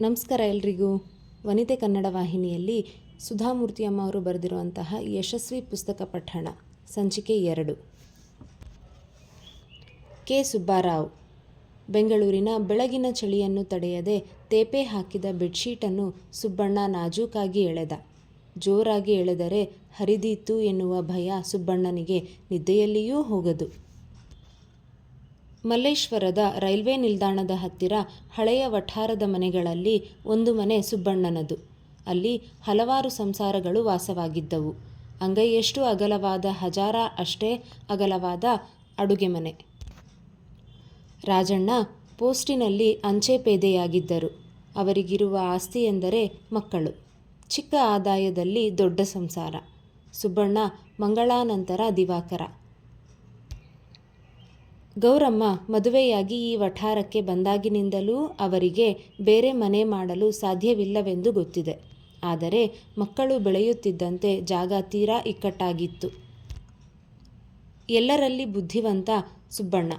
ನಮಸ್ಕಾರ ಎಲ್ರಿಗೂ. ವನಿತೆ ಕನ್ನಡ ವಾಹಿನಿಯಲ್ಲಿ ಸುಧಾಮೂರ್ತಿ ಅಮ್ಮ ಅವರು ಬರೆದಿರುವಂತಹ ಯಶಸ್ವಿ ಪುಸ್ತಕ ಪಠಣ, ಸಂಚಿಕೆ ಎರಡು. ಕೆ. ಸುಬ್ಬಾರಾವ್. ಬೆಂಗಳೂರಿನ ಬೆಳಗಿನ ಚಳಿಯನ್ನು ತಡೆಯದೆ ತೇಪೆ ಹಾಕಿದ ಬೆಡ್ಶೀಟನ್ನು ಸುಬ್ಬಣ್ಣ ನಾಜೂಕಾಗಿ ಎಳೆದ. ಜೋರಾಗಿ ಎಳೆದರೆ ಹರಿದೀತು ಎನ್ನುವ ಭಯ ಸುಬ್ಬಣ್ಣನಿಗೆ ನಿದ್ದೆಯಲ್ಲಿಯೂ ಹೋಗದು. ಮಲ್ಲೇಶ್ವರದ ರೈಲ್ವೆ ನಿಲ್ದಾಣದ ಹತ್ತಿರ ಹಳೆಯ ವಠಾರದ ಮನೆಗಳಲ್ಲಿ ಒಂದು ಮನೆ ಸುಬ್ಬಣ್ಣನದು. ಅಲ್ಲಿ ಹಲವಾರು ಸಂಸಾರಗಳು ವಾಸವಾಗಿದ್ದವು. ಅಂಗೈಯಷ್ಟು ಅಗಲವಾದ ಹಜಾರ ಅಷ್ಟೇ ಅಗಲವಾದ ಅಡುಗೆ ಮನೆ. ರಾಜಣ್ಣ ಪೋಸ್ಟಿನಲ್ಲಿ ಅಂಚೆ ಪೇದೆಯಾಗಿದ್ದರು. ಅವರಿಗಿರುವ ಆಸ್ತಿ ಎಂದರೆ ಮಕ್ಕಳು. ಚಿಕ್ಕ ಆದಾಯದಲ್ಲಿ ದೊಡ್ಡ ಸಂಸಾರ. ಸುಬ್ಬಣ್ಣ ಮಂಗಳಾನಂತರ ದಿವಾಕರ. ಗೌರಮ್ಮ ಮದುವೆಯಾಗಿ ಈ ವಠಾರಕ್ಕೆ ಬಂದಾಗಿನಿಂದಲೂ ಅವರಿಗೆ ಬೇರೆ ಮನೆ ಮಾಡಲು ಸಾಧ್ಯವಿಲ್ಲವೆಂದು ಗೊತ್ತಿದೆ. ಆದರೆ ಮಕ್ಕಳು ಬೆಳೆಯುತ್ತಿದ್ದಂತೆ ಜಾಗ ತೀರಾ ಇಕ್ಕಟ್ಟಾಗಿತ್ತು. ಎಲ್ಲರಲ್ಲಿ ಬುದ್ಧಿವಂತ ಸುಬ್ಬಣ್ಣ.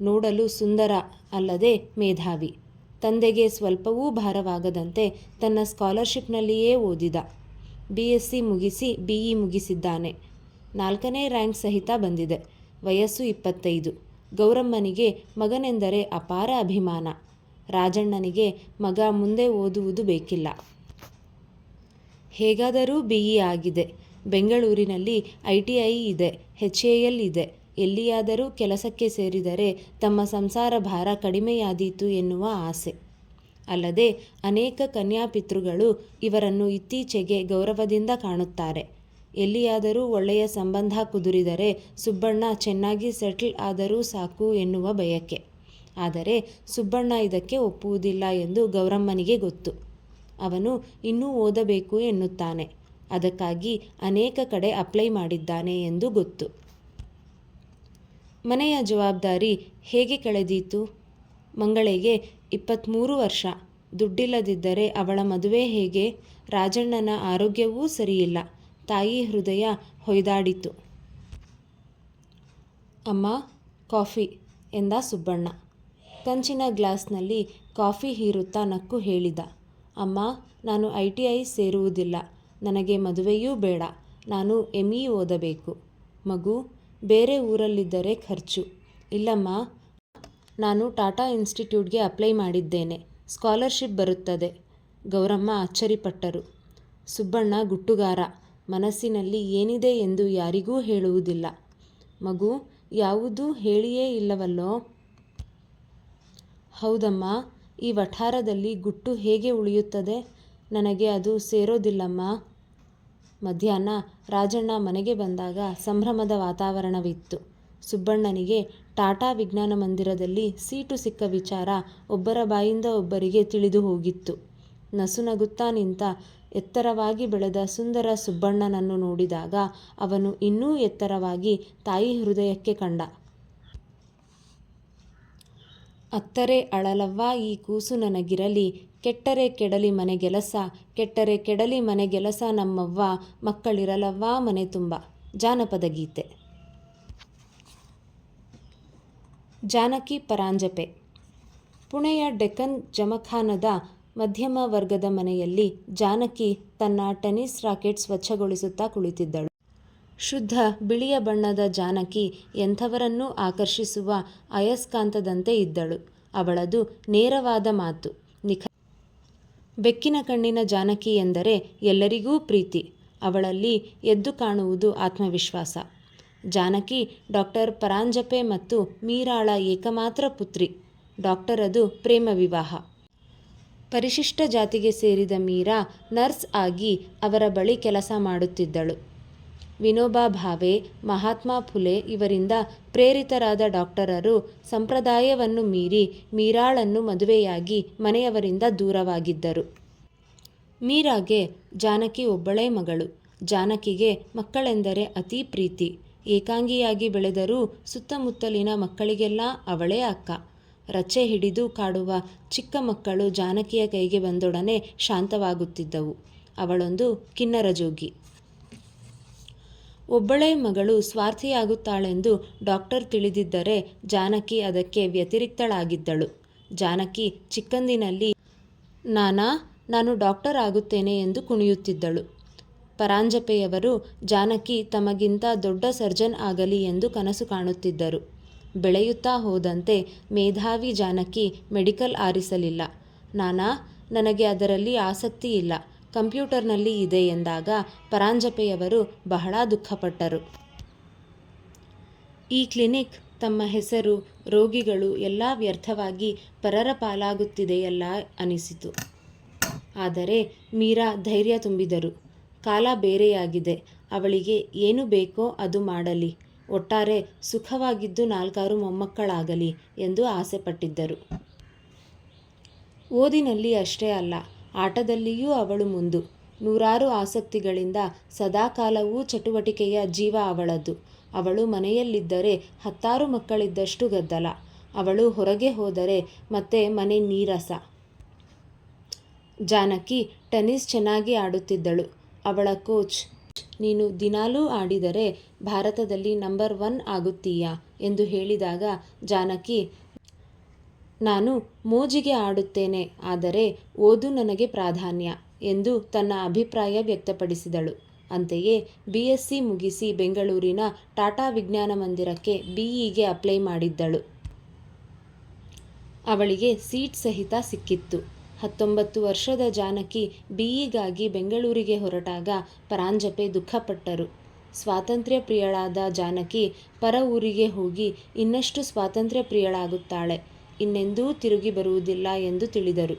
ನೋಡಲು ಸುಂದರ ಅಲ್ಲದೆ ಮೇಧಾವಿ. ತಂದೆಗೆ ಸ್ವಲ್ಪವೂ ಭಾರವಾಗದಂತೆ ತನ್ನ ಸ್ಕಾಲರ್ಶಿಪ್ನಲ್ಲಿಯೇ ಓದಿದ. ಬಿ. ಎಸ್. ಮುಗಿಸಿ ಬಿ. ಇ. ಮುಗಿಸಿದ್ದಾನೆ. ನಾಲ್ಕನೇ ರ್ಯಾಂಕ್ ಸಹಿತ ಬಂದಿದೆ. ವಯಸ್ಸು ಇಪ್ಪತ್ತೈದು. ಗೌರಮ್ಮನಿಗೆ ಮಗನೆಂದರೆ ಅಪಾರ ಅಭಿಮಾನ. ರಾಜಣ್ಣನಿಗೆ ಮಗ ಮುಂದೆ ಓದುವುದು ಬೇಕಿಲ್ಲ. ಹೇಗಾದರೂ ಬಿ ಇ ಆಗಿದೆ. ಬೆಂಗಳೂರಿನಲ್ಲಿ ಐ ಟಿ ಐ ಇದೆ, ಎಚ್ ಎ ಎಲ್ ಇದೆ. ಎಲ್ಲಿಯಾದರೂ ಕೆಲಸಕ್ಕೆ ಸೇರಿದರೆ ತಮ್ಮ ಸಂಸಾರ ಭಾರ ಕಡಿಮೆಯಾದೀತು ಎನ್ನುವ ಆಸೆ. ಅಲ್ಲದೆ ಅನೇಕ ಕನ್ಯಾಪಿತೃಗಳು ಇವರನ್ನು ಇತ್ತೀಚೆಗೆ ಗೌರವದಿಂದ ಕಾಣುತ್ತಾರೆ. ಎಲ್ಲಿಯಾದರೂ ಒಳ್ಳೆಯ ಸಂಬಂಧ ಕುದುರಿದರೆ ಸುಬ್ಬಣ್ಣ ಚೆನ್ನಾಗಿ ಸೆಟ್ಲ್ ಆದರೂ ಸಾಕು ಎನ್ನುವ ಬಯಕೆ. ಆದರೆ ಸುಬ್ಬಣ್ಣ ಇದಕ್ಕೆ ಒಪ್ಪುವುದಿಲ್ಲ ಎಂದು ಗೌರಮ್ಮನಿಗೆ ಗೊತ್ತು. ಅವನು ಇನ್ನೂ ಓದಬೇಕು ಎನ್ನುತ್ತಾನೆ. ಅದಕ್ಕಾಗಿ ಅನೇಕ ಕಡೆ ಅಪ್ಲೈ ಮಾಡಿದ್ದಾನೆ ಎಂದು ಗೊತ್ತು. ಮನೆಯ ಜವಾಬ್ದಾರಿ ಹೇಗೆ ಕಳೆದೀತು? ಮಂಗಳೆಗೆ ಇಪ್ಪತ್ತ್ಮೂರು ವರ್ಷ. ದುಡ್ಡಿಲ್ಲದಿದ್ದರೆ ಅವಳ ಮದುವೆ ಹೇಗೆ? ರಾಜಣ್ಣನ ಆರೋಗ್ಯವೂ ಸರಿಯಿಲ್ಲ. ತಾಯಿ ಹೃದಯ ಹೊಯ್ದಾಡಿತು. ಅಮ್ಮ, ಕಾಫಿ ಎಂದ ಸುಬ್ಬಣ್ಣ. ಕಂಚಿನ ಗ್ಲಾಸ್ನಲ್ಲಿ ಕಾಫಿ ಹೀರುತ್ತಾ ನಕ್ಕು ಹೇಳಿದ. ಅಮ್ಮ, ನಾನು ಐ ಟಿ ಐ ಸೇರುವುದಿಲ್ಲ. ನನಗೆ ಮದುವೆಯೂ ಬೇಡ. ನಾನು ಎಂ ಇ ಓದಬೇಕು. ಮಗು, ಬೇರೆ ಊರಲ್ಲಿದ್ದರೆ ಖರ್ಚು. ಇಲ್ಲಮ್ಮ, ನಾನು ಟಾಟಾ ಇನ್ಸ್ಟಿಟ್ಯೂಟ್ಗೆ ಅಪ್ಲೈ ಮಾಡಿದ್ದೇನೆ. ಸ್ಕಾಲರ್ಶಿಪ್ ಬರುತ್ತದೆ. ಗೌರಮ್ಮ ಅಚ್ಚರಿಪಟ್ಟರು ಸುಬ್ಬಣ್ಣ ಗುಟ್ಟುಗಾರ. ಮನಸ್ಸಿನಲ್ಲಿ ಏನಿದೆ ಎಂದು ಯಾರಿಗೂ ಹೇಳುವುದಿಲ್ಲ. ಮಗು, ಯಾವುದೂ ಹೇಳಿಯೇ ಇಲ್ಲವಲ್ಲೋ? ಹೌದಮ್ಮ, ಈ ವಠಾರದಲ್ಲಿ ಗುಟ್ಟು ಹೇಗೆ ಉಳಿಯುತ್ತದೆ? ನನಗೆ ಅದು ಸೇರೋದಿಲ್ಲಮ್ಮ. ಮಧ್ಯಾಹ್ನ ರಾಜಣ್ಣ ಮನೆಗೆ ಬಂದಾಗ ಸಂಭ್ರಮದ ವಾತಾವರಣವಿತ್ತು. ಸುಬ್ಬಣ್ಣನಿಗೆ ಟಾಟಾ ವಿಜ್ಞಾನ ಮಂದಿರದಲ್ಲಿ ಸೀಟು ಸಿಕ್ಕ ವಿಚಾರ ಒಬ್ಬರ ಬಾಯಿಂದ ಒಬ್ಬರಿಗೆ ತಿಳಿದು ಹೋಗಿತ್ತು. ನಸುನಗುತ್ತಾ ನಿಂತ ಎತ್ತರವಾಗಿ ಬೆಳೆದ ಸುಂದರ ಸುಬ್ಬಣ್ಣನನ್ನು ನೋಡಿದಾಗ ಅವನು ಇನ್ನೂ ಎತ್ತರವಾಗಿ ತಾಯಿ ಹೃದಯಕ್ಕೆ ಕಂಡ. ಅತ್ತರೆ ಅಳಲವ್ವ ಈ ಕೂಸು ನನಗಿರಲಿ, ಕೆಟ್ಟರೆ ಕೆಡಲಿ ಮನೆಗೆಲಸ ಕೆಟ್ಟರೆ ಕೆಡಲಿ ಮನೆಗೆಲಸ ನಮ್ಮವ್ವ, ಮಕ್ಕಳಿರಲವ್ವ ಮನೆ ತುಂಬ. ಜಾನಪದ ಗೀತೆ. ಜಾನಕಿ ಪರಾಂಜಪೆ. ಪುಣೆಯ ಡೆಕ್ಕನ್ ಜಮಖಾನದ ಮಧ್ಯಮ ವರ್ಗದ ಮನೆಯಲ್ಲಿ ಜಾನಕಿ ತನ್ನ ಟೆನಿಸ್ ರಾಕೆಟ್ ಸ್ವಚ್ಛಗೊಳಿಸುತ್ತಾ ಕುಳಿತಿದ್ದಳು. ಶುದ್ಧ ಬಿಳಿಯ ಬಣ್ಣದ ಜಾನಕಿ ಎಂಥವರನ್ನೂ ಆಕರ್ಷಿಸುವ ಅಯಸ್ಕಾಂತದಂತೆ ಇದ್ದಳು. ಅವಳದು ನೇರವಾದ ಮಾತು. ನಿಖ ಬೆಕ್ಕಿನ ಕಣ್ಣಿನ ಜಾನಕಿ ಎಂದರೆ ಎಲ್ಲರಿಗೂ ಪ್ರೀತಿ. ಅವಳಲ್ಲಿ ಎದ್ದು ಕಾಣುವುದು ಆತ್ಮವಿಶ್ವಾಸ. ಜಾನಕಿ ಡಾಕ್ಟರ್ ಪರಾಂಜಪೆ ಮತ್ತು ಮೀರಾಳ ಏಕಮಾತ್ರ ಪುತ್ರಿ. ಡಾಕ್ಟರ್ ಅದು ಪ್ರೇಮ ವಿವಾಹ. ಪರಿಶಿಷ್ಟ ಜಾತಿಗೆ ಸೇರಿದ ಮೀರಾ ನರ್ಸ್ ಆಗಿ ಅವರ ಬಳಿ ಕೆಲಸ ಮಾಡುತ್ತಿದ್ದಳು. ವಿನೋಬಾ ಭಾವೆ, ಮಹಾತ್ಮ ಫುಲೆ ಇವರಿಂದ ಪ್ರೇರಿತರಾದ ಡಾಕ್ಟರರು ಸಂಪ್ರದಾಯವನ್ನು ಮೀರಿ ಮೀರಾಳನ್ನು ಮದುವೆಯಾಗಿ ಮನೆಯವರಿಂದ ದೂರವಾಗಿದ್ದರು. ಮೀರಾಗೆ ಜಾನಕಿ ಒಬ್ಬಳೇ ಮಗಳು. ಜಾನಕಿಗೆ ಮಕ್ಕಳೆಂದರೆ ಅತಿ ಪ್ರೀತಿ. ಏಕಾಂಗಿಯಾಗಿ ಬೆಳೆದರೂ ಸುತ್ತಮುತ್ತಲಿನ ಮಕ್ಕಳಿಗೆಲ್ಲ ಅವಳೇ ಅಕ್ಕ. ರಚ್ಚೆ ಹಿಡಿದು ಕಾಡುವ ಚಿಕ್ಕ ಮಕ್ಕಳು ಜಾನಕಿಯ ಕೈಗೆ ಬಂದೊಡನೆ ಶಾಂತವಾಗುತ್ತಿದ್ದವು. ಅವಳೊಂದು ಕಿನ್ನರ ಜೋಗಿ. ಒಬ್ಬಳೇ ಮಗಳು ಸ್ವಾರ್ಥಿಯಾಗುತ್ತಾಳೆಂದು ಡಾಕ್ಟರ್ ತಿಳಿದಿದ್ದರೆ ಜಾನಕಿ ಅದಕ್ಕೆ ವ್ಯತಿರಿಕ್ತಳಾಗಿದ್ದಳು. ಜಾನಕಿ ಚಿಕ್ಕಂದಿನಲ್ಲಿ, ನಾನಾ, ನಾನು ಡಾಕ್ಟರ್ ಆಗುತ್ತೇನೆ ಎಂದು ಕುಣಿಯುತ್ತಿದ್ದಳು. ಪರಾಂಜಪೆಯವರು, ಜಾನಕಿ, ತಮಗಿಂತ ದೊಡ್ಡ ಸರ್ಜನ್ ಆಗಲಿ ಎಂದು ಕನಸು ಕಾಣುತ್ತಿದ್ದರು. ಬೆಳೆಯುತ್ತಾ ಹೋದಂತೆ ಮೇಧಾವಿ ಜಾನಕಿ ಮೆಡಿಕಲ್ ಆರಿಸಲಿಲ್ಲ. ನಾನಾ, ನನಗೆ ಅದರಲ್ಲಿ ಆಸಕ್ತಿ ಇಲ್ಲ. ಕಂಪ್ಯೂಟರ್ನಲ್ಲಿ ಇದೆ ಎಂದಾಗ ಪರಾಂಜಪೆಯವರು ಬಹಳ ದುಃಖಪಟ್ಟರು. ಈ ಕ್ಲಿನಿಕ್ ತಮ್ಮ ಹೆಸರು, ರೋಗಿಗಳು ಎಲ್ಲ ವ್ಯರ್ಥವಾಗಿ ಪರರ ಪಾಲಾಗುತ್ತಿದೆಯಲ್ಲ ಅನಿಸಿತು. ಆದರೆ ಮೀರಾ ಧೈರ್ಯ ತುಂಬಿದರು. ಕಾಲ ಬೇರೆಯಾಗಿದೆ. ಅವಳಿಗೆ ಏನು ಬೇಕೋ ಅದು ಮಾಡಲಿ. ಒಟ್ಟಾರೆ ಸುಖವಾಗಿದ್ದು ನಾಲ್ಕಾರು ಮೊಮ್ಮಕ್ಕಳಾಗಲಿ ಎಂದು ಆಸೆಪಟ್ಟಿದ್ದರು. ಓದಿನಲ್ಲಿ ಅಷ್ಟೇ ಅಲ್ಲ, ಆಟದಲ್ಲಿಯೂ ಅವಳು ಮುಂದು. ನೂರಾರು ಆಸಕ್ತಿಗಳಿಂದ ಸದಾಕಾಲವೂ ಚಟುವಟಿಕೆಯ ಜೀವ ಅವಳದ್ದು. ಅವಳು ಮನೆಯಲ್ಲಿದ್ದರೆ ಹತ್ತಾರು ಮಕ್ಕಳಿದ್ದಷ್ಟು ಗದ್ದಲ. ಅವಳು ಹೊರಗೆ ಹೋದರೆ ಮತ್ತೆ ಮನೆ ನೀರಸ. ಜಾನಕಿ ಟೆನ್ನಿಸ್ ಚೆನ್ನಾಗಿ ಆಡುತ್ತಿದ್ದಳು. ಅವಳ ಕೋಚ್, ನೀನು ದಿನಾಲೂ ಆಡಿದರೆ ಭಾರತದಲ್ಲಿ ನಂಬರ್ ಒನ್ ಆಗುತ್ತೀಯಾ? ಎಂದು ಹೇಳಿದಾಗ ಜಾನಕಿ, ನಾನು ಮೋಜಿಗೆ ಆಡುತ್ತೇನೆ, ಆದರೆ ಓದು ನನಗೆ ಪ್ರಾಧಾನ್ಯ ಎಂದು ತನ್ನ ಅಭಿಪ್ರಾಯ ವ್ಯಕ್ತಪಡಿಸಿದಳು. ಅಂತೆಯೇ, ಬಿ ಎಸ್ ಸಿ ಮುಗಿಸಿ ಬೆಂಗಳೂರಿನ ಟಾಟಾ ವಿಜ್ಞಾನ ಮಂದಿರಕ್ಕೆ ಬಿಇಗೆ ಅಪ್ಲೈ ಮಾಡಿದ್ದಳು. ಅವಳಿಗೆ ಸೀಟ್ ಸಹಿತ ಸಿಕ್ಕಿತ್ತು. ಹತ್ತೊಂಬತ್ತು ವರ್ಷದ ಜಾನಕಿ ಬಿಇಗಾಗಿ ಬೆಂಗಳೂರಿಗೆ ಹೊರಟಾಗ ಪರಾಂಜಪೆ ದುಃಖಪಟ್ಟರು. ಸ್ವಾತಂತ್ರ್ಯ ಪ್ರಿಯಳಾದ ಜಾನಕಿ ಪರ ಊರಿಗೆ ಹೋಗಿ ಇನ್ನಷ್ಟು ಸ್ವಾತಂತ್ರ್ಯ ಪ್ರಿಯಳಾಗುತ್ತಾಳೆ ಇನ್ನೆಂದೂ ತಿರುಗಿ ಬರುವುದಿಲ್ಲ ಎಂದು ತಿಳಿದರು.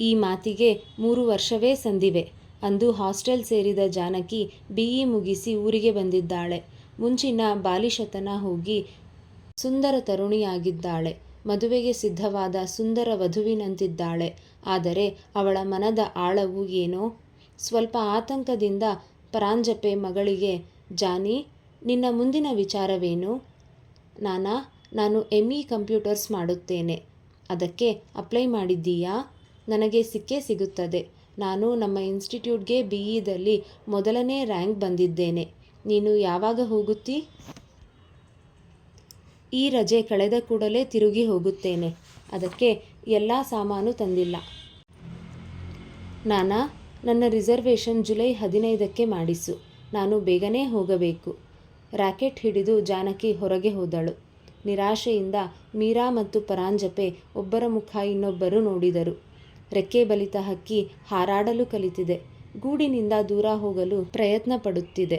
ಈ ಮಾತಿಗೆ ಮೂರು ವರ್ಷವೇ ಸಂದಿವೆ. ಅಂದು ಹಾಸ್ಟೆಲ್ ಸೇರಿದ ಜಾನಕಿ ಬಿಇ ಮುಗಿಸಿ ಊರಿಗೆ ಬಂದಿದ್ದಾಳೆ. ಮುಂಚಿನ ಬಾಲಿಶತನ ಹೋಗಿ ಸುಂದರ ತರುಣಿಯಾಗಿದ್ದಾಳೆ. ಮದುವೆಗೆ ಸಿದ್ಧವಾದ ಸುಂದರ ವಧುವಿನಂತಿದ್ದಾಳೆ. ಆದರೆ ಅವಳ ಮನದ ಆಳವು ಏನೋ ಸ್ವಲ್ಪ ಆತಂಕದಿಂದ ಪರಾಂಜಪೆ ಮಗಳಿಗೆ, ಜಾನಿ, ನಿನ್ನ ಮುಂದಿನ ವಿಚಾರವೇನು? ನಾನಾ, ನಾನು ಎಂ ಇ ಕಂಪ್ಯೂಟರ್ಸ್ ಮಾಡುತ್ತೇನೆ. ಅದಕ್ಕೆ ಅಪ್ಲೈ ಮಾಡಿದ್ದೀಯಾ? ನನಗೆ ಸಿಕ್ಕೇ ಸಿಗುತ್ತದೆ. ನಾನು ನಮ್ಮ ಇನ್ಸ್ಟಿಟ್ಯೂಟ್ಗೆ ಬಿ ಇದಲ್ಲಿ ಮೊದಲನೇ ರ್ಯಾಂಕ್ ಬಂದಿದ್ದೇನೆ. ನೀನು ಯಾವಾಗ ಹೋಗುತ್ತಿ? ಈ ರಜೆ ಕಳೆದ ಕೂಡಲೇ ತಿರುಗಿ ಹೋಗುತ್ತೇನೆ. ಅದಕ್ಕೆ ಎಲ್ಲ ಸಾಮಾನು ತಂದಿಲ್ಲ. ನಾನಾ ನನ್ನ ರಿಸರ್ವೇಷನ್ ಜುಲೈ ಹದಿನೈದಕ್ಕೆ ಮಾಡಿಸು. ನಾನು ಬೇಗನೆ ಹೋಗಬೇಕು. ರಾಕೆಟ್ ಹಿಡಿದು ಜಾನಕಿ ಹೊರಗೆ ಹೋದಳು. ನಿರಾಶೆಯಿಂದ ಮೀರಾ ಮತ್ತು ಪರಾಂಜಪೆ ಒಬ್ಬರ ಮುಖ ಇನ್ನೊಬ್ಬರು ನೋಡಿದರು. ರೆಕ್ಕೆ ಬಲಿತ ಹಕ್ಕಿ ಹಾರಾಡಲು ಕಲಿತಿದೆ. ಗೂಡಿನಿಂದ ದೂರ ಹೋಗಲು ಪ್ರಯತ್ನ ಪಡುತ್ತಿದೆ.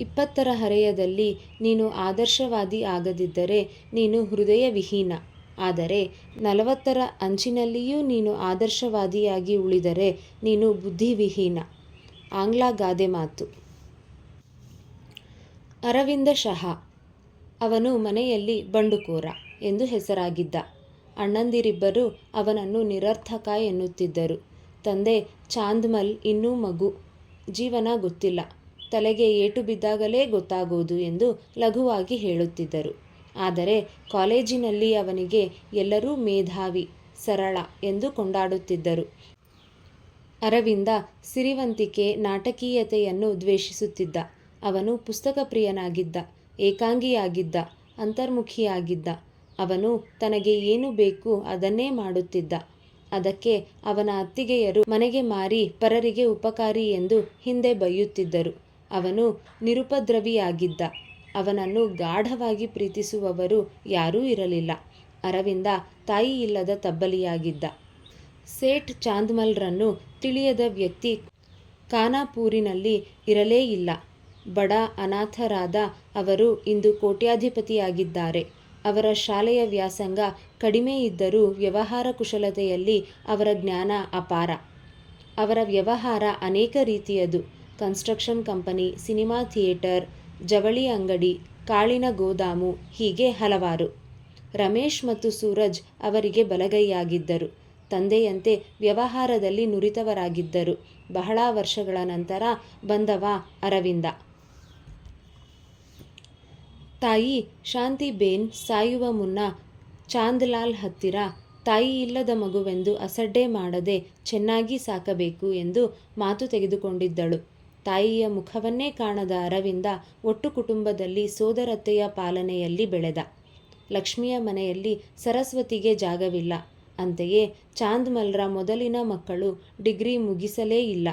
ಇಪ್ಪತ್ತರ ಹರೆಯದಲ್ಲಿ ನೀನು ಆದರ್ಶವಾದಿ ಆಗದಿದ್ದರೆ ನೀನು ಹೃದಯ ವಿಹೀನ ಆದರೆ ನಲವತ್ತರ ಅಂಚಿನಲ್ಲಿಯೂ ನೀನು ಆದರ್ಶವಾದಿಯಾಗಿ ಉಳಿದರೆ ನೀನು ಬುದ್ಧಿವಿಹೀನ. ಆಂಗ್ಲ ಗಾದೆ ಮಾತು. ಅರವಿಂದ ಶಹ, ಅವನು ಮನೆಯಲ್ಲಿ ಬಂಡುಕೋರ ಎಂದು ಹೆಸರಾಗಿದ್ದ. ಅಣ್ಣಂದಿರಿಬ್ಬರು ಅವನನ್ನು ನಿರರ್ಥಕ ಎನ್ನುತ್ತಿದ್ದರು. ತಂದೆ ಚಾಂದ್ಮಲ್ ಇನ್ನೂ ಮಗು. ಜೀವನ ಗೊತ್ತಿಲ್ಲ. ತಲೆಗೆ ಏಟು ಬಿದ್ದಾಗಲೇ ಗೊತ್ತಾಗೋದು ಎಂದು ಲಘುವಾಗಿ ಹೇಳುತ್ತಿದ್ದರು. ಆದರೆ ಕಾಲೇಜಿನಲ್ಲಿ ಅವನಿಗೆ ಎಲ್ಲರೂ ಮೇಧಾವಿ, ಸರಳ ಎಂದು ಕೊಂಡಾಡುತ್ತಿದ್ದರು. ಅರವಿಂದ ಸಿರಿವಂತಿಕೆ ನಾಟಕೀಯತೆಯನ್ನು ದ್ವೇಷಿಸುತ್ತಿದ್ದ. ಅವನು ಪುಸ್ತಕ ಪ್ರಿಯನಾಗಿದ್ದ, ಏಕಾಂಗಿಯಾಗಿದ್ದ, ಅಂತರ್ಮುಖಿಯಾಗಿದ್ದ. ಅವನು ತನಗೆ ಏನು ಬೇಕು ಅದನ್ನೇ ಮಾಡುತ್ತಿದ್ದ. ಅದಕ್ಕೆ ಅವನ ಅತ್ತಿಗೆಯರು ಮನೆಗೆ ಮಾರಿ ಪರರಿಗೆ ಉಪಕಾರಿ ಎಂದು ಹಿಂದೆ ಬೈಯುತ್ತಿದ್ದರು ಅವನು ನಿರುಪದ್ರವಿಯಾಗಿದ್ದ. ಅವನನ್ನು ಗಾಢವಾಗಿ ಪ್ರೀತಿಸುವವರು ಯಾರೂ ಇರಲಿಲ್ಲ. ಅರವಿಂದ ತಾಯಿ ಇಲ್ಲದ ತಬ್ಬಲಿಯಾಗಿದ್ದ. ಸೇಠ್ ಚಾಂದ್ಮಲ್ರನ್ನು ತಿಳಿಯದ ವ್ಯಕ್ತಿ ಖಾನಾಪೂರಿನಲ್ಲಿ ಇರಲೇ ಇಲ್ಲ. ಬಡ ಅನಾಥರಾದ ಅವರು ಇಂದು ಕೋಟ್ಯಾಧಿಪತಿಯಾಗಿದ್ದಾರೆ. ಅವರ ಶಾಲೆಯ ವ್ಯಾಸಂಗ ಕಡಿಮೆ ಇದ್ದರೂ ವ್ಯವಹಾರ ಕುಶಲತೆಯಲ್ಲಿ ಅವರ ಜ್ಞಾನ ಅಪಾರ. ಅವರ ವ್ಯವಹಾರ ಅನೇಕ ರೀತಿಯದು. ಕನ್ಸ್ಟ್ರಕ್ಷನ್ ಕಂಪನಿ, ಸಿನಿಮಾ ಥಿಯೇಟರ್ ಜವಳಿ ಅಂಗಡಿ, ಕಾಳಿನ ಗೋದಾಮು ಹೀಗೆ ಹಲವಾರು. ರಮೇಶ್ ಮತ್ತು ಸೂರಜ್ ಅವರಿಗೆ ಬಲಗೈಯಾಗಿದ್ದರು. ತಂದೆಯಂತೆ ವ್ಯವಹಾರದಲ್ಲಿ ನುರಿತವರಾಗಿದ್ದರು. ಬಹಳ ವರ್ಷಗಳ ನಂತರ ಬಂದವ ಅರವಿಂದ. ತಾಯಿ ಶಾಂತಿ ಬೇನ್ ಸಾಯುವ ಮುನ್ನ ಚಾಂದ್ಲಾಲ್ ಹತ್ತಿರ, ತಾಯಿ ಇಲ್ಲದ ಮಗುವೆಂದು ಅಸಡ್ಡೆ ಮಾಡದೆ ಚೆನ್ನಾಗಿ ಸಾಕಬೇಕು ಎಂದು ಮಾತು ತೆಗೆದುಕೊಂಡಿದ್ದಳು. ತಾಯಿಯ ಮುಖವನ್ನೇ ಕಾಣದ ಅರವಿಂದ ಒಟ್ಟು ಕುಟುಂಬದಲ್ಲಿ ಸೋದರತ್ತೆಯ ಪಾಲನೆಯಲ್ಲಿ ಬೆಳೆದ. ಲಕ್ಷ್ಮಿಯ ಮನೆಯಲ್ಲಿ ಸರಸ್ವತಿಗೆ ಜಾಗವಿಲ್ಲ. ಅಂತೆಯೇ ಚಾಂದ್ಮಲ್ರ ಮೊದಲಿನ ಮಕ್ಕಳು ಡಿಗ್ರಿ ಮುಗಿಸಲೇ ಇಲ್ಲ.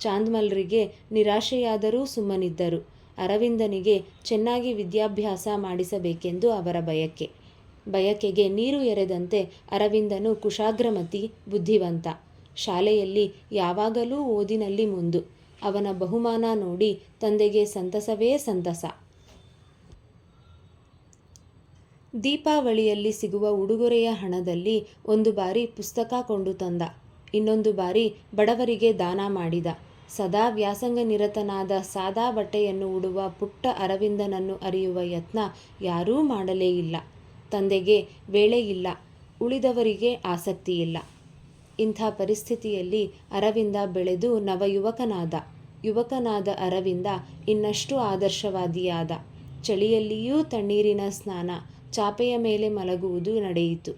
ಚಾಂದ್ಮಲ್ರಿಗೆ ನಿರಾಶೆಯಾದರೂ ಸುಮ್ಮನಿದ್ದರು. ಅರವಿಂದನಿಗೆ ಚೆನ್ನಾಗಿ ವಿದ್ಯಾಭ್ಯಾಸ ಮಾಡಿಸಬೇಕೆಂದು ಅವರ ಬಯಕೆ. ಬಯಕೆಗೆ ನೀರು ಎರೆದಂತೆ ಅರವಿಂದನು ಕುಶಾಗ್ರಮತಿ ಬುದ್ಧಿವಂತ. ಶಾಲೆಯಲ್ಲಿ ಯಾವಾಗಲೂ ಓದಿನಲ್ಲಿ ಮುಂದು. ಅವನ ಬಹುಮಾನ ನೋಡಿ ತಂದೆಗೆ ಸಂತಸವೇ ಸಂತಸ. ದೀಪಾವಳಿಯಲ್ಲಿ ಸಿಗುವ ಉಡುಗೊರೆಯ ಹಣದಲ್ಲಿ ಒಂದು ಬಾರಿ ಪುಸ್ತಕ ಕೊಂಡು ತಂದ. ಇನ್ನೊಂದು ಬಾರಿ ಬಡವರಿಗೆ ದಾನ ಮಾಡಿದ. ಸದಾ ವ್ಯಾಸಂಗ ನಿರತನಾದ ಸಾದಾ ಬಟ್ಟೆಯನ್ನು ಉಡುವ ಪುಟ್ಟ ಅರವಿಂದನನ್ನು ಅರಿಯುವ ಯತ್ನ ಯಾರೂ ಮಾಡಲೇ ಇಲ್ಲ. ತಂದೆಗೆ ವೇಳೆ ಇಲ್ಲ, ಉಳಿದವರಿಗೆ ಆಸಕ್ತಿ ಇಲ್ಲ. ಇಂಥ ಪರಿಸ್ಥಿತಿಯಲ್ಲಿ ಅರವಿಂದ ಬೆಳೆದು ನವಯುವಕನಾದ. ಯುವಕನಾದ ಅರವಿಂದ ಇನ್ನಷ್ಟು ಆದರ್ಶವಾದಿಯಾದ. ಚಳಿಯಲ್ಲಿಯೂ ತಣ್ಣೀರಿನ ಸ್ನಾನ ಚಾಪೆಯ ಮೇಲೆ ಮಲಗುವುದು ನಡೆಯಿತು.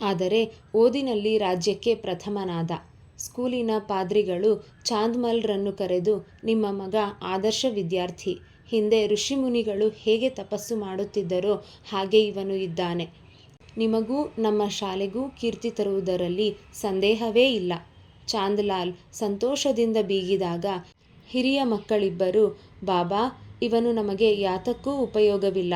ಆದರೆ ಓದಿನಲ್ಲಿ ರಾಜ್ಯಕ್ಕೆ ಪ್ರಥಮನಾದ. ಸ್ಕೂಲಿನ ಪಾದ್ರಿಗಳು ಚಾಂದ್ಮಲ್ರನ್ನು ಕರೆದು, ನಿಮ್ಮ ಮಗ ಆದರ್ಶ ವಿದ್ಯಾರ್ಥಿ. ಹಿಂದೆ ಋಷಿಮುನಿಗಳು ಹೇಗೆ ತಪಸ್ಸು ಮಾಡುತ್ತಿದ್ದರೋ ಹಾಗೆ ಇವನು ಇದ್ದಾನೆ. ನಿಮಗೂ ನಮ್ಮ ಶಾಲೆಗೂ ಕೀರ್ತಿ ತರುವುದರಲ್ಲಿ ಸಂದೇಹವೇ ಇಲ್ಲ. ಚಾಂದ್ಲಾಲ್ ಸಂತೋಷದಿಂದ ಬೀಗಿದಾಗ ಹಿರಿಯ ಮಕ್ಕಳಿಬ್ಬರು, ಬಾಬಾ, ಇವನು ನಮಗೆ ಯಾತಕ್ಕೂ ಉಪಯೋಗವಿಲ್ಲ.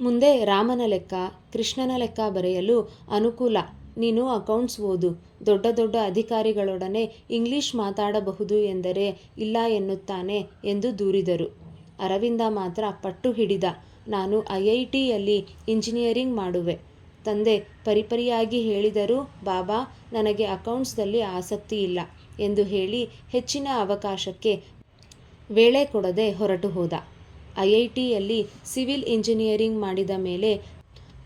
ಮುಂದೆ ರಾಮನ ಲೆಕ್ಕ, ಕೃಷ್ಣನ ಲೆಕ್ಕ ಬರೆಯಲು ಅನುಕೂಲ. ನೀನು ಅಕೌಂಟ್ಸ್ ಓದು. ದೊಡ್ಡ ದೊಡ್ಡ ಅಧಿಕಾರಿಗಳೊಡನೆ ಇಂಗ್ಲಿಷ್ ಮಾತಾಡಬಹುದು ಎಂದರೆ ಇಲ್ಲ ಎನ್ನುತ್ತಾನೆ ಎಂದು ದೂರಿದರು. ಅರವಿಂದ ಮಾತ್ರ ಪಟ್ಟು ಹಿಡಿದ, ನಾನು ಐ ಐ ಟಿಯಲ್ಲಿ ಇಂಜಿನಿಯರಿಂಗ್ ಮಾಡುವೆ. ತಂದೆ ಪರಿಪರಿಯಾಗಿ ಹೇಳಿದರೂ, ಬಾಬಾ, ನನಗೆ ಅಕೌಂಟ್ಸ್ದಲ್ಲಿ ಆಸಕ್ತಿ ಇಲ್ಲ ಎಂದು ಹೇಳಿ ಹೆಚ್ಚಿನ ಅವಕಾಶಕ್ಕೆ ವೇಳೆ ಕೊಡದೆ ಹೊರಟು ಹೋದ. ಐಐಟಿಯಲ್ಲಿ ಸಿವಿಲ್ ಇಂಜಿನಿಯರಿಂಗ್ ಮಾಡಿದ ಮೇಲೆ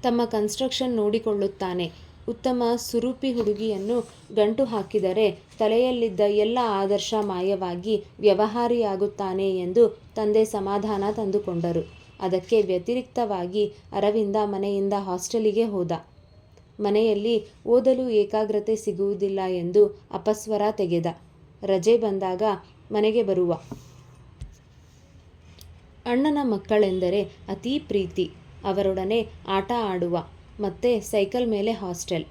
ತಮ್ಮ ಕನ್ಸ್ಟ್ರಕ್ಷನ್ ನೋಡಿಕೊಳ್ಳುತ್ತಾನೆ. ಉತ್ತಮ ಸುರೂಪಿ ಹುಡುಗಿಯನ್ನು ಗಂಟು ಹಾಕಿದರೆ ತಲೆಯಲ್ಲಿದ್ದ ಎಲ್ಲ ಆದರ್ಶ ಮಾಯವಾಗಿ ವ್ಯವಹಾರಿಯಾಗುತ್ತಾನೆ ಎಂದು ತಂದೆ ಸಮಾಧಾನ ತಂದುಕೊಂಡರು. ಅದಕ್ಕೆ ವ್ಯತಿರಿಕ್ತವಾಗಿ ಅರವಿಂದ ಮನೆಯಿಂದ ಹಾಸ್ಟೆಲಿಗೆ ಹೋದ. ಮನೆಯಲ್ಲಿ ಓದಲು ಏಕಾಗ್ರತೆ ಸಿಗುವುದಿಲ್ಲ ಎಂದು ಅಪಸ್ವರ ತೆಗೆದ. ರಜೆ ಬಂದಾಗ ಮನೆಗೆ ಬರುವ. ಅಣ್ಣನ ಮಕ್ಕಳೆಂದರೆ ಅತೀ ಪ್ರೀತಿ. ಅವರೊಡನೆ ಆಟ ಆಡುವ. ಮತ್ತೆ ಸೈಕಲ್ ಮೇಲೆ ಹಾಸ್ಟೆಲ್.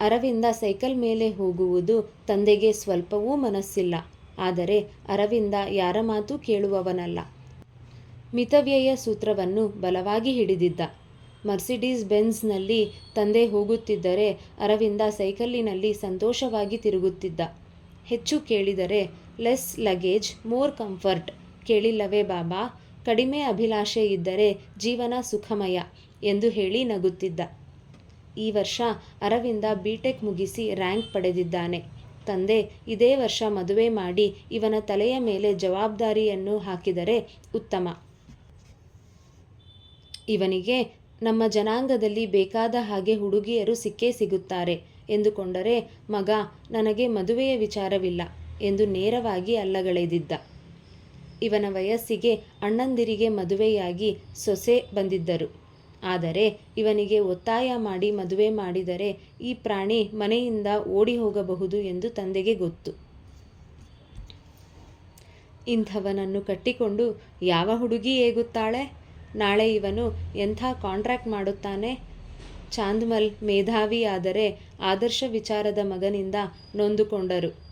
ಅರವಿಂದ ಸೈಕಲ್ ಮೇಲೆ ಹೋಗುವುದು ತಂದೆಗೆ ಸ್ವಲ್ಪವೂ ಮನಸ್ಸಿಲ್ಲ. ಆದರೆ ಅರವಿಂದ ಯಾರ ಮಾತು ಕೇಳುವವನಲ್ಲ. ಮಿತವ್ಯಯ ಸೂತ್ರವನ್ನು ಬಲವಾಗಿ ಹಿಡಿದಿದ್ದ. ಮರ್ಸಿಡೀಸ್ ಬೆನ್ಸ್ನಲ್ಲಿ ತಂದೆ ಹೋಗುತ್ತಿದ್ದರೆ ಅರವಿಂದ ಸೈಕಲ್ಲಿನಲ್ಲಿ ಸಂತೋಷವಾಗಿ ತಿರುಗುತ್ತಿದ್ದ. ಹೆಚ್ಚು ಕೇಳಿದರೆ, ಲೆಸ್ ಲಗೇಜ್, ಮೋರ್ ಕಂಫರ್ಟ್. ಕೇಳಿಲ್ಲವೇ ಬಾಬಾ? ಕಡಿಮೆ ಅಭಿಲಾಷೆ ಇದ್ದರೆ ಜೀವನ ಸುಖಮಯ ಎಂದು ಹೇಳಿ ನಗುತ್ತಿದ್ದ. ಈ ವರ್ಷ ಅರವಿಂದ ಬಿಟೆಕ್ ಮುಗಿಸಿ ರ್ಯಾಂಕ್ ಪಡೆದಿದ್ದಾನೆ. ತಂದೆ, ಇದೇ ವರ್ಷ ಮದುವೆ ಮಾಡಿ ಇವನ ತಲೆಯ ಮೇಲೆ ಜವಾಬ್ದಾರಿಯನ್ನು ಹಾಕಿದರೆ ಉತ್ತಮ. ಇವನಿಗೆ, ನಮ್ಮ ಜನಾಂಗದಲ್ಲಿ ಬೇಕಾದ ಹಾಗೆ ಹುಡುಗಿಯರು ಸಿಕ್ಕೇ ಸಿಗುತ್ತಾರೆ ಎಂದುಕೊಂಡರೆ, ಮಗ, ನನಗೆ ಮದುವೆಯ ವಿಚಾರವಿಲ್ಲ ಎಂದು ನೇರವಾಗಿ ಅಲ್ಲಗಳೆದಿದ್ದ. ಇವನ ವಯಸ್ಸಿಗೆ ಅಣ್ಣಂದಿರಿಗೆ ಮದುವೆಯಾಗಿ ಸೊಸೆ ಬಂದಿದ್ದರು. ಆದರೆ, ಇವನಿಗೆ ಒತ್ತಾಯ ಮಾಡಿ ಮದುವೆ ಮಾಡಿದರೆ ಈ ಪ್ರಾಣಿ ಮನೆಯಿಂದ ಓಡಿ ಹೋಗಬಹುದು ಎಂದು ತಂದೆಗೆ ಗೊತ್ತು. ಇಂಥವನನ್ನು ಕಟ್ಟಿಕೊಂಡು ಯಾವ ಹುಡುಗಿ ಏಗುತ್ತಾಳೆ ನಾಳೆ ಇವನು ಎಂಥ ಕಾಂಟ್ರಾಕ್ಟ್ ಮಾಡುತ್ತಾನೆ? ಚಾಂದ್ಮಲ್ ಮೇಧಾವಿ ಆದರೆ ಆದರ್ಶ ವಿಚಾರದ ಮಗನಿಂದ ನೊಂದುಕೊಂಡರು.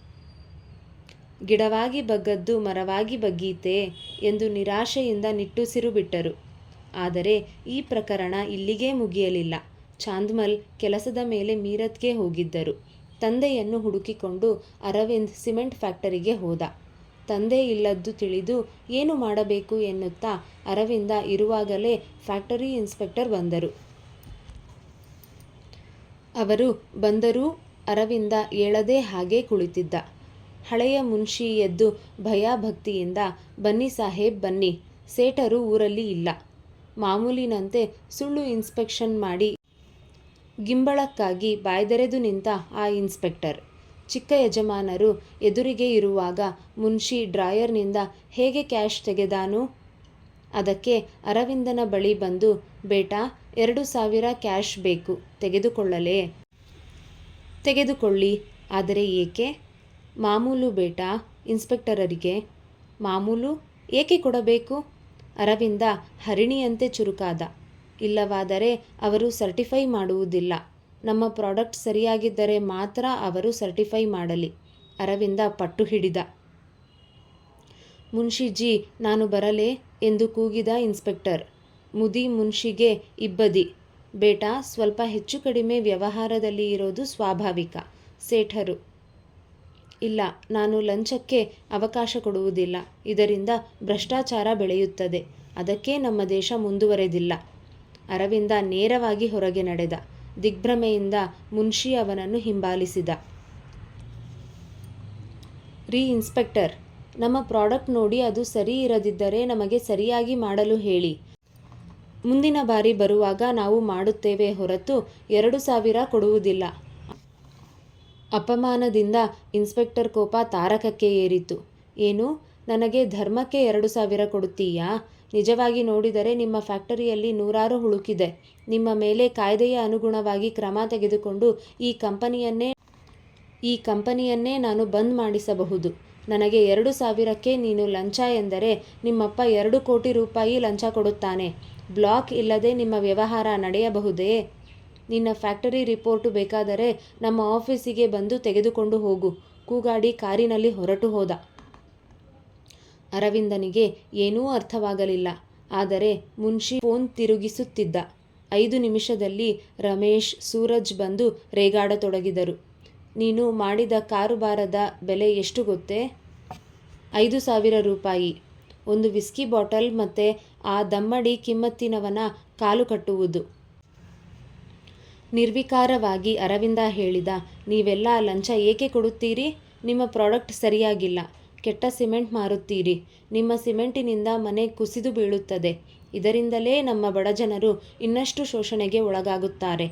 ಗಿಡವಾಗಿ ಬಗ್ಗದ್ದು ಮರವಾಗಿ ಬಗ್ಗೀತೆ ಎಂದು ನಿರಾಶೆಯಿಂದ ನಿಟ್ಟುಸಿರು ಬಿಟ್ಟರು. ಆದರೆ ಈ ಪ್ರಕರಣ ಇಲ್ಲಿಗೇ ಮುಗಿಯಲಿಲ್ಲ. ಚಾಂದ್ಮಲ್ ಕೆಲಸದ ಮೇಲೆ ಮೀರತ್ಗೆ ಹೋಗಿದ್ದರು. ತಂದೆಯನ್ನು ಹುಡುಕಿಕೊಂಡು ಅರವಿಂದ್ ಸಿಮೆಂಟ್ ಫ್ಯಾಕ್ಟರಿಗೆ ಹೋದ. ತಂದೆ ಇಲ್ಲದ್ದು ತಿಳಿದು ಏನು ಮಾಡಬೇಕು ಎನ್ನುತ್ತಾ ಅರವಿಂದ ಇರುವಾಗಲೇ ಫ್ಯಾಕ್ಟರಿ ಇನ್ಸ್ಪೆಕ್ಟರ್ ಬಂದರು. ಅವರು ಬಂದರೂ ಅರವಿಂದ ಏಳದೇ ಹಾಗೆ ಕುಳಿತಿದ್ದ. ಹಳೆಯ ಮುನ್ಷಿ ಎದ್ದು ಭಯಭಕ್ತಿಯಿಂದ ಬನ್ನಿ ಸಾಹೇಬ್, ಬನ್ನಿ ಸೇಠರು ಊರಲ್ಲಿ ಇಲ್ಲ. ಮಾಮೂಲಿನಂತೆ ಸುಳ್ಳು ಇನ್ಸ್ಪೆಕ್ಷನ್ ಮಾಡಿ ಗಿಂಬಳಕ್ಕಾಗಿ ಬಾಯ್ದೆರೆದು ನಿಂತ ಆ ಇನ್ಸ್ಪೆಕ್ಟರ್. ಚಿಕ್ಕ ಯಜಮಾನರು ಎದುರಿಗೆ ಇರುವಾಗ ಮುನ್ಷಿ ಡ್ರಾಯರ್ನಿಂದ ಹೇಗೆ ಕ್ಯಾಶ್ ತೆಗೆದಾನು? ಅದಕ್ಕೆ ಅರವಿಂದನ ಬಳಿ ಬಂದು, ಬೇಟಾ, ಎರಡು ಸಾವಿರ ಕ್ಯಾಶ್ ಬೇಕು, ತೆಗೆದುಕೊಳ್ಳಲೇ. ತೆಗೆದುಕೊಳ್ಳಿ. ಆದರೆ ಏಕೆ? ಮಾಮೂಲು ಬೇಟಾ, ಇನ್ಸ್ಪೆಕ್ಟರರಿಗೆ. ಮಾಮೂಲು? ಏಕೆ ಕೊಡಬೇಕು? ಅರವಿಂದ ಹರಿಣಿಯಂತೆ ಚುರುಕಾದ. ಇಲ್ಲವಾದರೆ ಅವರು ಸರ್ಟಿಫೈ ಮಾಡುವುದಿಲ್ಲ. ನಮ್ಮ ಪ್ರಾಡಕ್ಟ್ ಸರಿಯಾಗಿದ್ದರೆ ಮಾತ್ರ ಅವರು ಸರ್ಟಿಫೈ ಮಾಡಲಿ. ಅರವಿಂದ ಪಟ್ಟು ಹಿಡಿದ. ಮುನ್ಷಿಜಿ ನಾನು ಬರಲೇ ಎಂದು ಕೂಗಿದ ಇನ್ಸ್ಪೆಕ್ಟರ್. ಮುದಿ ಮುನ್ಷಿಗೆ ಇಬ್ಬದಿ. ಬೇಟಾ, ಸ್ವಲ್ಪ ಹೆಚ್ಚು ಕಡಿಮೆ ವ್ಯವಹಾರದಲ್ಲಿ ಇರೋದು ಸ್ವಾಭಾವಿಕ. ಸೇಠರು. ಇಲ್ಲ, ನಾನು ಲಂಚಕ್ಕೆ ಅವಕಾಶ ಕೊಡುವುದಿಲ್ಲ. ಇದರಿಂದ ಭ್ರಷ್ಟಾಚಾರ ಬೆಳೆಯುತ್ತದೆ. ಅದಕ್ಕೆ ನಮ್ಮ ದೇಶ ಮುಂದುವರೆದಿಲ್ಲ. ಅರವಿಂದ ನೇರವಾಗಿ ಹೊರಗೆ ನಡೆದ. ದಿಗ್ಭ್ರಮೆಯಿಂದ ಮುನ್ಷಿ ಅವನನ್ನು ಹಿಂಬಾಲಿಸಿದ. ರೀ ಇನ್ಸ್ಪೆಕ್ಟರ್, ನಮ್ಮ ಪ್ರಾಡಕ್ಟ್ ನೋಡಿ ಅದು ಸರಿ ಇರದಿದ್ದರೆ ನಮಗೆ ಸರಿಯಾಗಿ ಮಾಡಲು ಹೇಳಿ. ಮುಂದಿನ ಬಾರಿ ಬರುವಾಗ ನಾವು ಮಾಡುತ್ತೇವೆ ಹೊರತು ಎರಡು ಸಾವಿರ ಕೊಡುವುದಿಲ್ಲ. ಅಪಮಾನದಿಂದ ಇನ್ಸ್ಪೆಕ್ಟರ್ ಕೋಪ ತಾರಕಕ್ಕೆ ಏರಿತು ಏನು, ನನಗೆ ಧರ್ಮಕ್ಕೆ ಎರಡು ಸಾವಿರ ಕೊಡುತ್ತೀಯಾ? ನಿಜವಾಗಿ ನೋಡಿದರೆ ನಿಮ್ಮ ಫ್ಯಾಕ್ಟರಿಯಲ್ಲಿ ನೂರಾರು ಹುಳುಕಿದೆ. ನಿಮ್ಮ ಮೇಲೆ ಕಾಯ್ದೆಯ ಅನುಗುಣವಾಗಿ ಕ್ರಮ ತೆಗೆದುಕೊಂಡು ಈ ಕಂಪನಿಯನ್ನೇ ಈ ಕಂಪನಿಯನ್ನೇ ನಾನು ಬಂದ್ ಮಾಡಿಸಬಹುದು. ನನಗೆ ಎರಡು ಸಾವಿರಕ್ಕೆ ನೀನು ಲಂಚ ಎಂದರೆ ನಿಮ್ಮಪ್ಪ ಎರಡು ಕೋಟಿ ರೂಪಾಯಿ ಲಂಚ ಕೊಡುತ್ತಾನೆ. ಬ್ಲಾಕ್ ಇಲ್ಲದೆ ನಿಮ್ಮ ವ್ಯವಹಾರ ನಡೆಯಬಹುದೇ? ನಿನ್ನ ಫ್ಯಾಕ್ಟರಿ ರಿಪೋರ್ಟು ಬೇಕಾದರೆ ನಮ್ಮ ಆಫೀಸಿಗೆ ಬಂದು ತೆಗೆದುಕೊಂಡು ಹೋಗು. ಕೂಗಾಡಿ ಕಾರಿನಲ್ಲಿ ಹೊರಟು ಹೋದ. ಅರವಿಂದನಿಗೆ ಏನೂ ಅರ್ಥವಾಗಲಿಲ್ಲ. ಆದರೆ ಮುನ್ಷಿ ಫೋನ್ ತಿರುಗಿಸುತ್ತಿದ್ದ. ಐದು ನಿಮಿಷದಲ್ಲಿ ರಮೇಶ್, ಸೂರಜ್ ಬಂದು ರೇಗಾಡತೊಡಗಿದರು. ನೀನು ಮಾಡಿದ ಕಾರುಬಾರದ ಬೆಲೆ ಎಷ್ಟು ಗೊತ್ತೇ? ಐದು ಸಾವಿರ ರೂಪಾಯಿ. ಒಂದು ವಿಸ್ಕಿ ಬಾಟಲ್ ಮತ್ತೆ ಆ ದಮ್ಮಡಿ ಕಿಮ್ಮತ್ತಿನವನ ಕಾಲು ಕಟ್ಟುವುದು. ನಿರ್ವಿಕಾರವಾಗಿ ಅರವಿಂದ ಹೇಳಿದ, ನೀವೆಲ್ಲ ಲಂಚ ಏಕೆ ಕೊಡುತ್ತೀರಿ? ನಿಮ್ಮ ಪ್ರಾಡಕ್ಟ್ ಸರಿಯಾಗಿಲ್ಲ. ಕೆಟ್ಟ ಸಿಮೆಂಟ್ ಮಾರುತ್ತೀರಿ. ನಿಮ್ಮ ಸಿಮೆಂಟಿನಿಂದ ಮನೆ ಕುಸಿದು ಬೀಳುತ್ತದೆ. ಇದರಿಂದಲೇ ನಮ್ಮ ಬಡಜನರು ಇನ್ನಷ್ಟು ಶೋಷಣೆಗೆ ಒಳಗಾಗುತ್ತಾರೆ.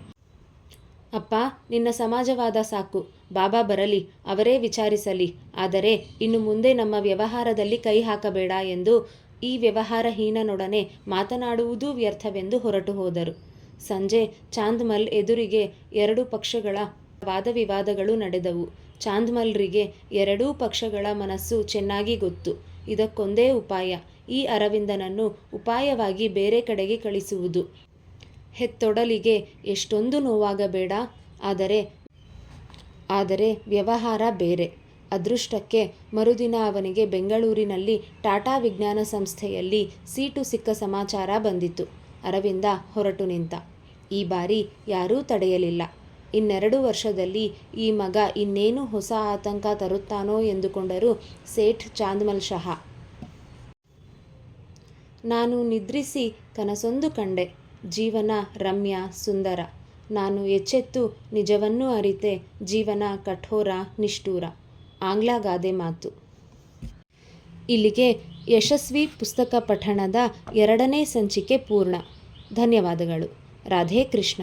ಅಪ್ಪ, ನಿನ್ನ ಸಮಾಜವಾದ ಸಾಕು. ಬಾಬಾ ಬರಲಿ, ಅವರೇ ವಿಚಾರಿಸಲಿ. ಆದರೆ ಇನ್ನು ಮುಂದೆ ನಮ್ಮ ವ್ಯವಹಾರದಲ್ಲಿ ಕೈ ಹಾಕಬೇಡ ಎಂದು ಈ ವ್ಯವಹಾರಹೀನನೊಡನೆ ಮಾತನಾಡುವುದೂ ವ್ಯರ್ಥವೆಂದು ಹೊರಟು ಹೋದರು. ಸಂಜೆ ಚಾಂದ್ಮಲ್ ಎದುರಿಗೆ ಎರಡು ಪಕ್ಷಗಳ ವಾದವಿವಾದಗಳು ನಡೆದವು. ಚಾಂದ್ಮಲ್ರಿಗೆ ಎರಡೂ ಪಕ್ಷಗಳ ಮನಸ್ಸು ಚೆನ್ನಾಗಿ ಗೊತ್ತು. ಇದಕ್ಕೊಂದೇ ಉಪಾಯ. ಈ ಅರವಿಂದನನ್ನು ಉಪಾಯವಾಗಿ ಬೇರೆ ಕಡೆಗೆ ಕಳಿಸುವುದು. ಹೆತ್ತೊಡಲಿಗೆ ಎಷ್ಟೊಂದು ನೋವಾಗಬೇಡ. ಆದರೆ ಆದರೆ ವ್ಯವಹಾರ ಬೇರೆ. ಅದೃಷ್ಟಕ್ಕೆ ಮರುದಿನ ಅವನಿಗೆ ಬೆಂಗಳೂರಿನಲ್ಲಿ ಟಾಟಾ ವಿಜ್ಞಾನ ಸಂಸ್ಥೆಯಲ್ಲಿ ಸೀಟು ಸಿಕ್ಕ ಸಮಾಚಾರ ಬಂದಿತು ಅರವಿಂದ ಹೊರಟು ನಿಂತ. ಈ ಬಾರಿ ಯಾರೂ ತಡೆಯಲಿಲ್ಲ. ಇನ್ನೆರಡು ವರ್ಷದಲ್ಲಿ ಈ ಮಗ ಇನ್ನೇನು ಹೊಸ ಆತಂಕ ತರುತ್ತಾನೋ ಎಂದುಕೊಂಡರು ಸೇಠ್ ಚಾಂದ್ಮಲ್ ಶಹ. ನಾನು ನಿದ್ರಿಸಿ ಕನಸೊಂದು ಕಂಡೆ. ಜೀವನ ರಮ್ಯ, ಸುಂದರ. ನಾನು ಎಚ್ಚೆತ್ತು ನಿಜವನ್ನೂ ಅರಿತೆ. ಜೀವನ ಕಠೋರ, ನಿಷ್ಠೂರ. ಆಂಗ್ಲ ಗಾದೆ ಮಾತು. ಇಲ್ಲಿಗೆ ಯಶಸ್ವಿ ಪುಸ್ತಕ ಪಠಣದ ಎರಡನೇ ಸಂಚಿಕೆ ಪೂರ್ಣ. ಧನ್ಯವಾದಗಳು. ರಾಧೇ ಕೃಷ್ಣ.